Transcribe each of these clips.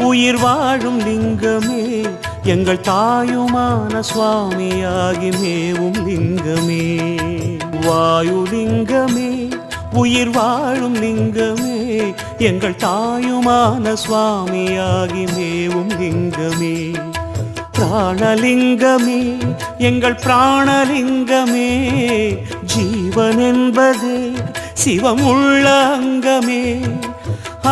உயிர் வாழும் லிங்கமே எங்கள் தாயுமான சுவாமியாகி மேவும் லிங்கமே. வாயு லிங்கமே உயிர் வாழும் லிங்கமே எங்கள் தாயுமான சுவாமியாகி மேவும் லிங்கமே. பிராணலிங்கமே எங்கள் பிராணலிங்கமே ஜீவன் என்பதே சிவமுள்ள அங்கமே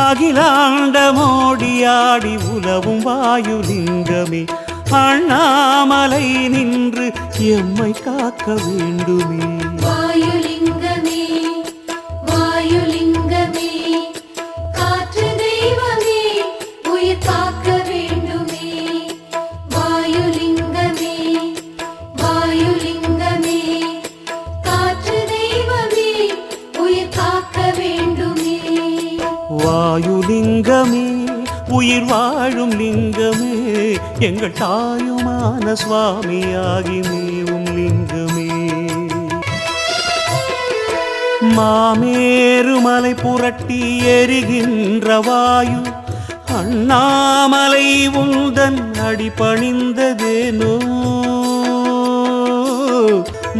அகிலாண்ட மோடியாடி உலவும் வாயுலிங்கமே அண்ணாமலை நின்று எம்மை காக்க வேண்டுமே. லிங்கமே உயிர் வாழும் லிங்கமே எங்கள் தாயுமான சுவாமியாகி மேவும் லிங்கமே. மாமேருமலை புரட்டி எரிகின்ற வாயு அண்ணாமலை உந்தன் அடிபணிந்ததேனோ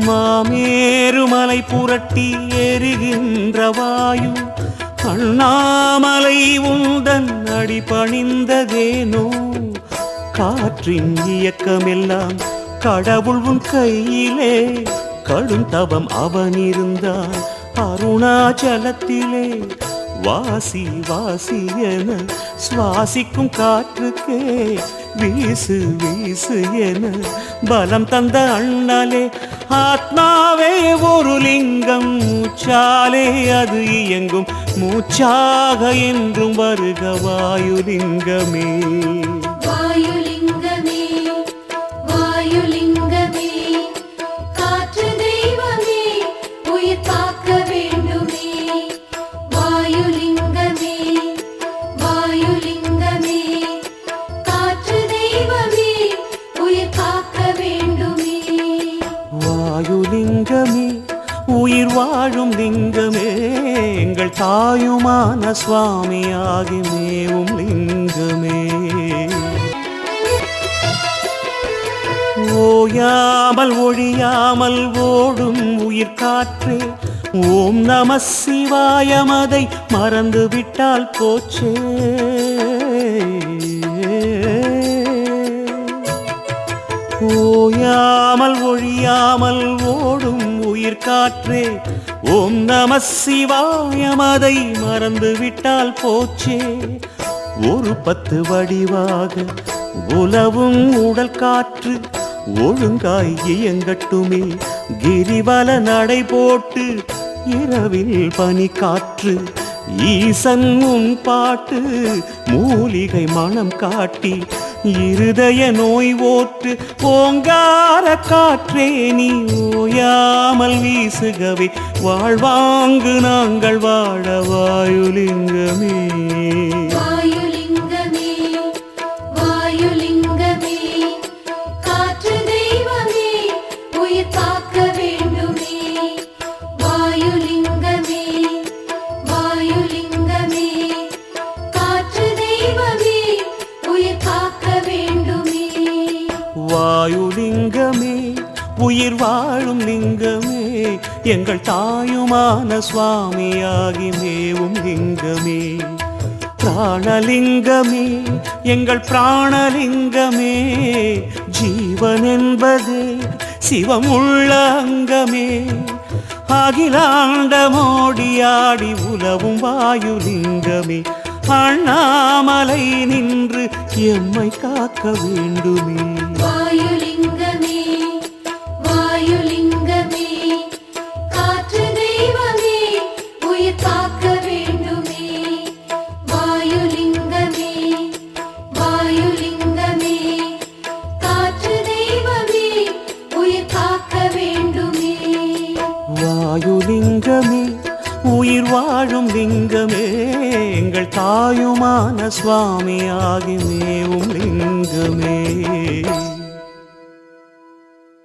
மாமேருமலை புரட்டி எரிகின்ற வாயு அண்ணாமலை உந்தன் அடி பணிந்ததேனோ? காற்றின் இயக்கமெல்லாம் கடவுள் உன் கையிலே. கடும் தவம் அவன் இருந்தான் அருணாச்சலத்திலே. வாசி வாசி என சுவாசிக்கும் காற்றுக்கே. வீசு வீசு என பலம் தந்த அண்ணலே. ஆத்மாவே ஒரு லிங்கம் மூச்சாலே அது இயங்கும். மூச்சாக என்றும் வருக வாயுலிங்கமே. வாயுலிங்கமே உயிர் வாழும் லிங்கமே எங்கள் தாயுமான சுவாமியாகி மேவும் லிங்கமே. ஓயாமல் ஒழியாமல் ஓடும் உயிர் காற்றே ஓம் நம சிவாயமதை மறந்து விட்டால் போச்சே. ஓயாமல் ஒழியாமல் ஓடும் உயிர் காற்றே. ஓம் நம சிவாயமதை மறந்து விட்டால் போச்சே. ஒரு பத்து வடிவாக உலவும் உடல் காற்று ஒழுங்காய் இயங்கட்டுமே. கிரிவல நடை போட்டு இரவில் பனி காற்று. ஈசன் உன் பாட்டு மூலிகை மனம் காட்டி இருதய நோய் ஓட்டு ஓங்கார காற்றே நீ ஓயாமல் வீசுகவே. வாழ்வாங்கு நாங்கள் வாழ வாயுலின் உயிர் வாழும் லிங்கமே எங்கள் தாயுமான சுவாமியாகி மேவும் லிங்கமே. பிராணலிங்கமே எங்கள் பிராணலிங்கமே ஜீவன் என்பது சிவம் உள்ள அங்கமே அகிலாண்டமோடியாடி உலவும் வாயுலிங்கமே அண்ணாமலை நின்று எம்மை காக்க வேண்டுமே. லிங்கமே எங்கள் தாயுமான சுவாமியாகி மேவும் லிங்கமே.